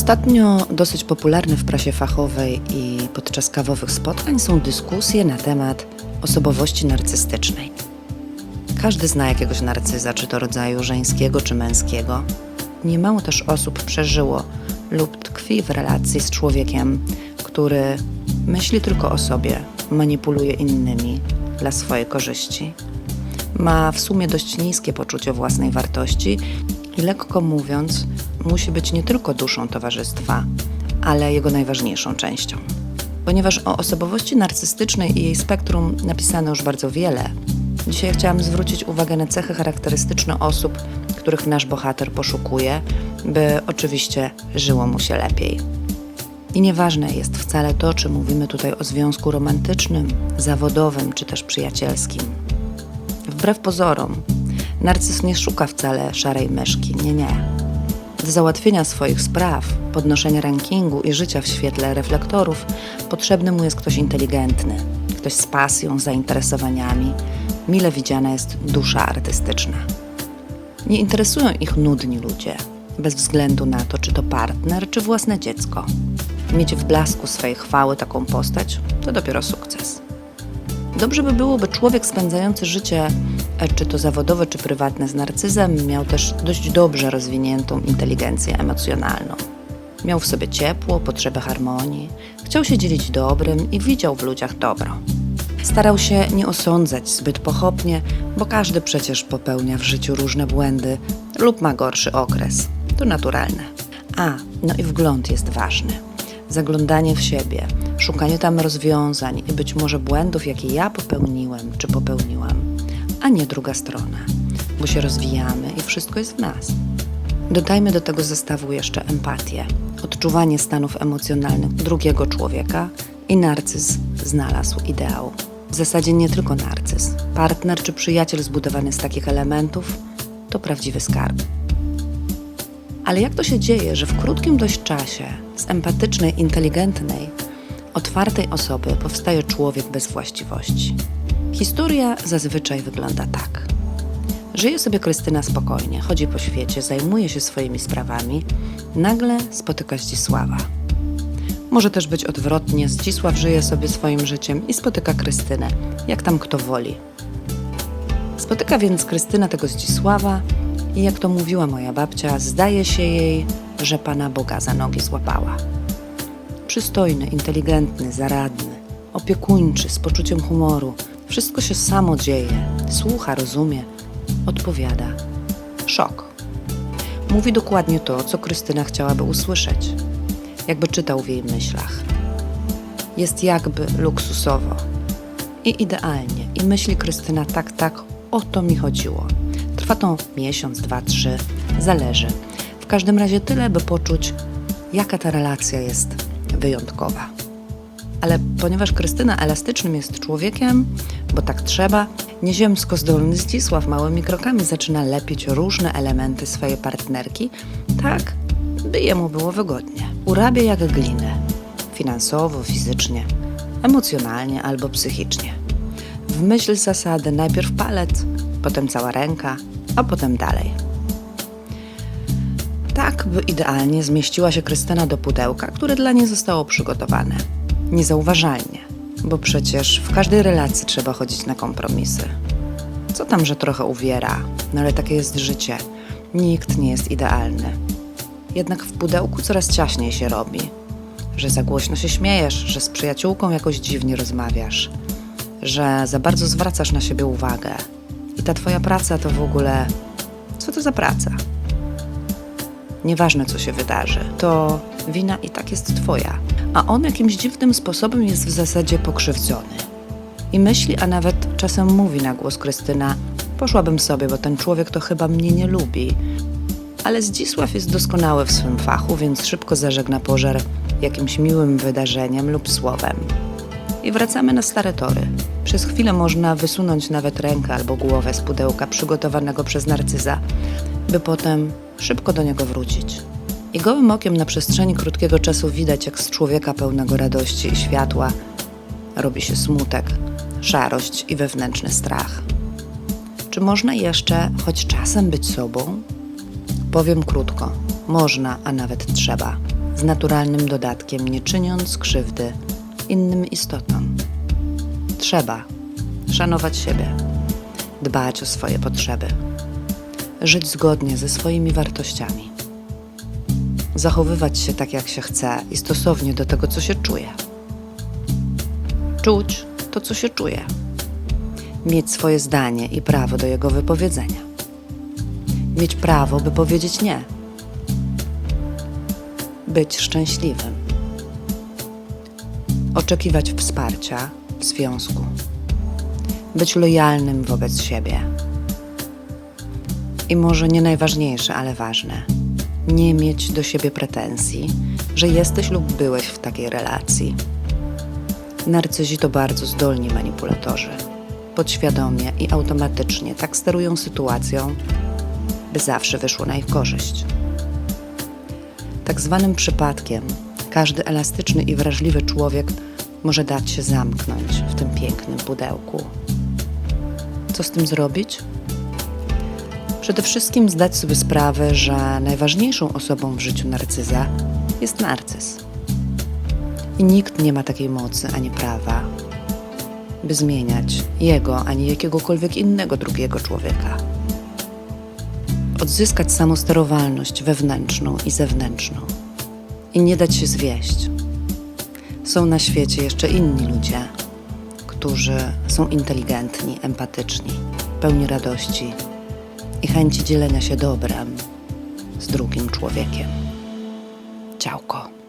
Ostatnio dosyć popularne w prasie fachowej i podczas kawowych spotkań są dyskusje na temat osobowości narcystycznej. Każdy zna jakiegoś narcyza, czy to rodzaju żeńskiego, czy męskiego. Niemało też osób przeżyło lub tkwi w relacji z człowiekiem, który myśli tylko o sobie, manipuluje innymi dla swojej korzyści. Ma w sumie dość niskie poczucie własnej wartości i lekko mówiąc, musi być nie tylko duszą towarzystwa, ale jego najważniejszą częścią. Ponieważ o osobowości narcystycznej i jej spektrum napisano już bardzo wiele, dzisiaj chciałam zwrócić uwagę na cechy charakterystyczne osób, których nasz bohater poszukuje, by oczywiście żyło mu się lepiej. I nieważne jest wcale to, czy mówimy tutaj o związku romantycznym, zawodowym czy też przyjacielskim. Wbrew pozorom, narcyz nie szuka wcale szarej myszki, nie, nie. Do załatwienia swoich spraw, podnoszenia rankingu i życia w świetle reflektorów potrzebny mu jest ktoś inteligentny, ktoś z pasją, zainteresowaniami. Mile widziana jest dusza artystyczna. Nie interesują ich nudni ludzie, bez względu na to, czy to partner, czy własne dziecko. Mieć w blasku swej chwały taką postać to dopiero sukces. Dobrze by było, by człowiek spędzający życie, e, czy to zawodowe, czy prywatne, z narcyzem, miał też dość dobrze rozwiniętą inteligencję emocjonalną. Miał w sobie ciepło, potrzebę harmonii, chciał się dzielić dobrym i widział w ludziach dobro. Starał się nie osądzać zbyt pochopnie, bo każdy przecież popełnia w życiu różne błędy lub ma gorszy okres. To naturalne. A, no i wgląd jest ważny. Zaglądanie w siebie, szukanie tam rozwiązań i być może błędów, jakie ja popełniłem czy popełniłam, a nie druga strona, bo się rozwijamy i wszystko jest w nas. Dodajmy do tego zestawu jeszcze empatię, odczuwanie stanów emocjonalnych drugiego człowieka i narcyz znalazł ideał. W zasadzie nie tylko narcyz. Partner czy przyjaciel zbudowany z takich elementów to prawdziwy skarb. Ale jak to się dzieje, że w krótkim dość czasie z empatycznej, inteligentnej, otwartej osoby powstaje człowiek bez właściwości? Historia zazwyczaj wygląda tak. Żyje sobie Krystyna spokojnie, chodzi po świecie, zajmuje się swoimi sprawami, nagle spotyka Zdzisława. Może też być odwrotnie, Zdzisław żyje sobie swoim życiem i spotyka Krystynę, jak tam kto woli. Spotyka więc Krystyna tego Zdzisława i jak to mówiła moja babcia, zdaje się jej, że Pana Boga za nogi złapała. Przystojny, inteligentny, zaradny, opiekuńczy, z poczuciem humoru. Wszystko się samo dzieje. Słucha, rozumie, odpowiada. Szok. Mówi dokładnie to, co Krystyna chciałaby usłyszeć. Jakby czytał w jej myślach. Jest jakby luksusowo. I idealnie. I myśli Krystyna tak, tak, o to mi chodziło. Trwa to miesiąc, dwa, trzy, zależy. W każdym razie tyle, by poczuć, jaka ta relacja jest wyjątkowa. Ale ponieważ Krystyna elastycznym jest człowiekiem, bo tak trzeba, nieziemsko zdolny Zdzisław małymi krokami zaczyna lepić różne elementy swojej partnerki, tak by jemu było wygodnie. Urabia jak glinę, finansowo, fizycznie, emocjonalnie albo psychicznie. W myśl zasady najpierw palec, potem cała ręka, a potem dalej. Tak, by idealnie zmieściła się Krystyna do pudełka, które dla niej zostało przygotowane. Niezauważalnie, bo przecież w każdej relacji trzeba chodzić na kompromisy. Co tam, że trochę uwiera, no ale takie jest życie. Nikt nie jest idealny. Jednak w pudełku coraz ciaśniej się robi. Że za głośno się śmiejesz, że z przyjaciółką jakoś dziwnie rozmawiasz, że za bardzo zwracasz na siebie uwagę. I ta twoja praca to w ogóle. Co to za praca? Nieważne, co się wydarzy, to wina i tak jest twoja, a on jakimś dziwnym sposobem jest w zasadzie pokrzywdzony. I myśli, a nawet czasem mówi na głos Krystyna: Poszłabym sobie, bo ten człowiek to chyba mnie nie lubi. Ale Zdzisław jest doskonały w swym fachu, więc szybko zażegna pożar jakimś miłym wydarzeniem lub słowem. I wracamy na stare tory. Przez chwilę można wysunąć nawet rękę albo głowę z pudełka przygotowanego przez narcyza, by potem szybko do niego wrócić. I gołym okiem na przestrzeni krótkiego czasu widać, jak z człowieka pełnego radości i światła robi się smutek, szarość i wewnętrzny strach. Czy można jeszcze choć czasem być sobą? Powiem krótko: można, a nawet trzeba. z naturalnym dodatkiem, nie czyniąc krzywdy innym istotom. Trzeba szanować siebie, dbać o swoje potrzeby, żyć zgodnie ze swoimi wartościami, zachowywać się tak, jak się chce i stosownie do tego, co się czuje. Czuć to, co się czuje, mieć swoje zdanie i prawo do jego wypowiedzenia, mieć prawo, by powiedzieć nie, być szczęśliwym, oczekiwać wsparcia w związku. Być lojalnym wobec siebie. I może nie najważniejsze, ale ważne, nie mieć do siebie pretensji, że jesteś lub byłeś w takiej relacji. Narcyzi to bardzo zdolni manipulatorzy. Podświadomie i automatycznie tak sterują sytuacją, by zawsze wyszło na ich korzyść. Tak zwanym przypadkiem każdy elastyczny i wrażliwy człowiek może dać się zamknąć w tym pięknym pudełku. Co z tym zrobić? Przede wszystkim zdać sobie sprawę, że najważniejszą osobą w życiu narcyza jest narcyz. I nikt nie ma takiej mocy ani prawa, by zmieniać jego ani jakiegokolwiek innego drugiego człowieka. Odzyskać samosterowalność wewnętrzną i zewnętrzną i nie dać się zwieść. Są na świecie jeszcze inni ludzie, którzy są inteligentni, empatyczni, pełni radości i chęci dzielenia się dobrem z drugim człowiekiem. Ciałko.